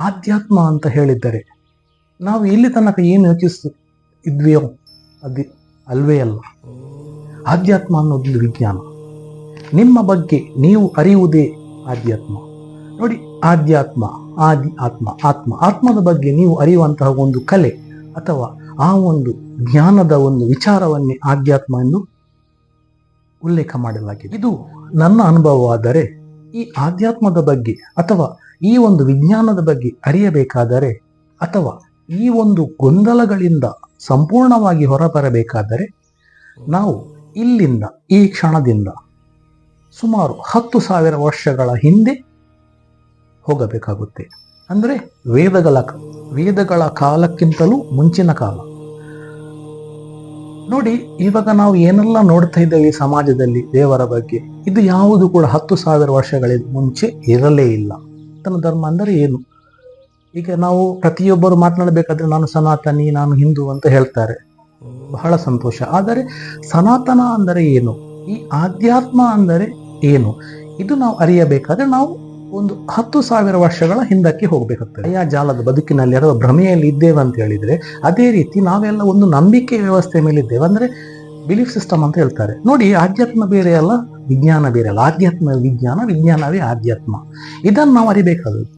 ಆಧ್ಯಾತ್ಮ ಅಂತ ಹೇಳಿದ್ದಾರೆ ನಾವು ಇಲ್ಲಿ ತನಕ ಏನು ಯೋಚಿಸ್ ಇದ್ವಿಯೋ? ಅದು, ಅಲ್ವೇ ಅಲ್ಲ. ಆಧ್ಯಾತ್ಮ ಅನ್ನೋದು ವಿಜ್ಞಾನ. ನಿಮ್ಮ ಬಗ್ಗೆ ನೀವು ಅರಿಯುವುದೇ ಆಧ್ಯಾತ್ಮ. ನೋಡಿ, ಆಧ್ಯಾತ್ಮ, ಆದಿ ಆತ್ಮ ಆತ್ಮ, ಆತ್ಮದ ಬಗ್ಗೆ ನೀವು ಅರಿಯುವಂತಹ ಒಂದು ಕಲೆ ಅಥವಾ ಆ ಒಂದು ಜ್ಞಾನದ ಒಂದು ವಿಚಾರವನ್ನೇ ಆಧ್ಯಾತ್ಮ ಎಂದು ಉಲ್ಲೇಖ ಮಾಡಲಾಗಿದೆ. ಇದು ನನ್ನ ಅನುಭವವಾದರೆ ಈ ಆಧ್ಯಾತ್ಮದ ಬಗ್ಗೆ ಅಥವಾ ಈ ಒಂದು ವಿಜ್ಞಾನದ ಬಗ್ಗೆ ಅರಿಯಬೇಕಾದರೆ ಅಥವಾ ಈ ಒಂದು ಗೊಂದಲಗಳಿಂದ ಸಂಪೂರ್ಣವಾಗಿ ಹೊರಬರಬೇಕಾದರೆ ನಾವು ಇಲ್ಲಿಂದ, ಈ ಕ್ಷಣದಿಂದ ಸುಮಾರು ಹತ್ತು ಸಾವಿರ ವರ್ಷಗಳ ಹಿಂದೆ ಹೋಗಬೇಕಾಗುತ್ತೆ. ಅಂದರೆ ವೇದಗಳ ವೇದಗಳ ಕಾಲಕ್ಕಿಂತಲೂ ಮುಂಚಿನ ಕಾಲ. ನೋಡಿ, ಇವಾಗ ನಾವು ಏನೆಲ್ಲ ನೋಡ್ತಾ ಇದ್ದೇವೆ ಸಮಾಜದಲ್ಲಿ ದೇವರ ಬಗ್ಗೆ, ಇದು ಯಾವುದು ಕೂಡ ಹತ್ತು ಸಾವಿರ ವರ್ಷಗಳ ಮುಂಚೆ ಇರಲೇ ಇಲ್ಲ. ತನ್ನ ಧರ್ಮ ಅಂದರೆ ಏನು? ಈಗ ನಾವು ಪ್ರತಿಯೊಬ್ಬರು ಮಾತನಾಡಬೇಕಾದ್ರೆ ನಾನು ಸನಾತನಿ, ನಾನು ಹಿಂದೂ ಅಂತ ಹೇಳ್ತಾರೆ. ಬಹಳ ಸಂತೋಷ. ಆದರೆ ಸನಾತನ ಅಂದರೆ ಏನು? ಈ ಆಧ್ಯಾತ್ಮ ಅಂದರೆ ಏನು? ಇದು ನಾವು ಅರಿಯಬೇಕಾದ್ರೆ ನಾವು ಒಂದು ಹತ್ತು ಸಾವಿರ ವರ್ಷಗಳ ಹಿಂದಕ್ಕೆ ಹೋಗಬೇಕಾಗ್ತದೆ. ಆ ಜಾಲದ ಬದುಕಿನಲ್ಲಿ ಅಥವಾ ಭ್ರಮೆಯಲ್ಲಿ ಇದ್ದೇವೆ ಅಂತ ಹೇಳಿದರೆ ಅದೇ ರೀತಿ ನಾವೆಲ್ಲ ಒಂದು ನಂಬಿಕೆ ವ್ಯವಸ್ಥೆ ಮೇಲೆ ಇದ್ದೇವೆ. ಅಂದ್ರೆ ಬಿಲೀಫ್ ಸಿಸ್ಟಮ್ ಅಂತ ಹೇಳ್ತಾರೆ. ನೋಡಿ, ಆಧ್ಯಾತ್ಮ ಬೇರೆ ಅಲ್ಲ, ವಿಜ್ಞಾನ ಬೇರೆ ಅಲ್ಲ. ಆಧ್ಯಾತ್ಮ ವಿಜ್ಞಾನ, ವಿಜ್ಞಾನವೇ ಆಧ್ಯಾತ್ಮ. ಇದನ್ನು ನಾವು ಅರಿಬೇಕಾದದ್ದು.